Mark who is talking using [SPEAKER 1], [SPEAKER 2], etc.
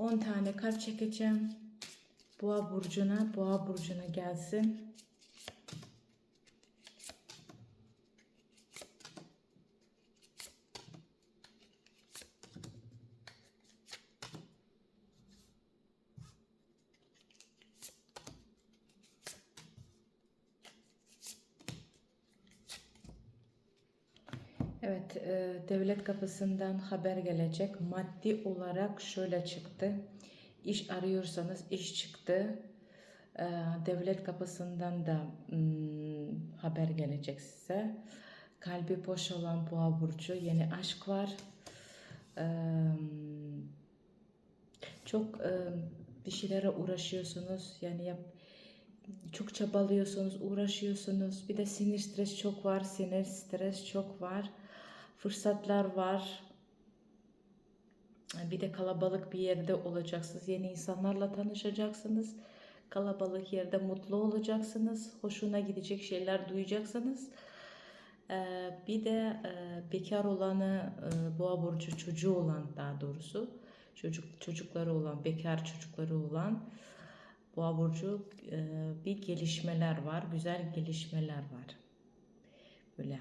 [SPEAKER 1] 10 tane kart çekeceğim. Boğa burcuna, boğa burcuna gelsin. Evet, e, devlet kapısından haber gelecek. Maddi olarak şöyle çıktı. İş arıyorsanız iş çıktı. E, devlet kapısından da mm, haber gelecek size. Kalbi boş olan boğa burcu yeni aşk var. E, çok e, bir şeylere uğraşıyorsunuz. Yani yap, çok çabalıyorsunuz, uğraşıyorsunuz. Bir de sinir stres çok var. Sinir stres çok var. Fırsatlar var. Bir de kalabalık bir yerde olacaksınız. Yeni insanlarla tanışacaksınız. Kalabalık yerde mutlu olacaksınız. Hoşuna gidecek şeyler duyacaksınız. Ee, bir de e, bekar olanı, e, boğa burcu çocuğu olan daha doğrusu çocuk çocukları olan, bekar çocukları olan boğa burcu e, bir gelişmeler var, güzel gelişmeler var. Böyle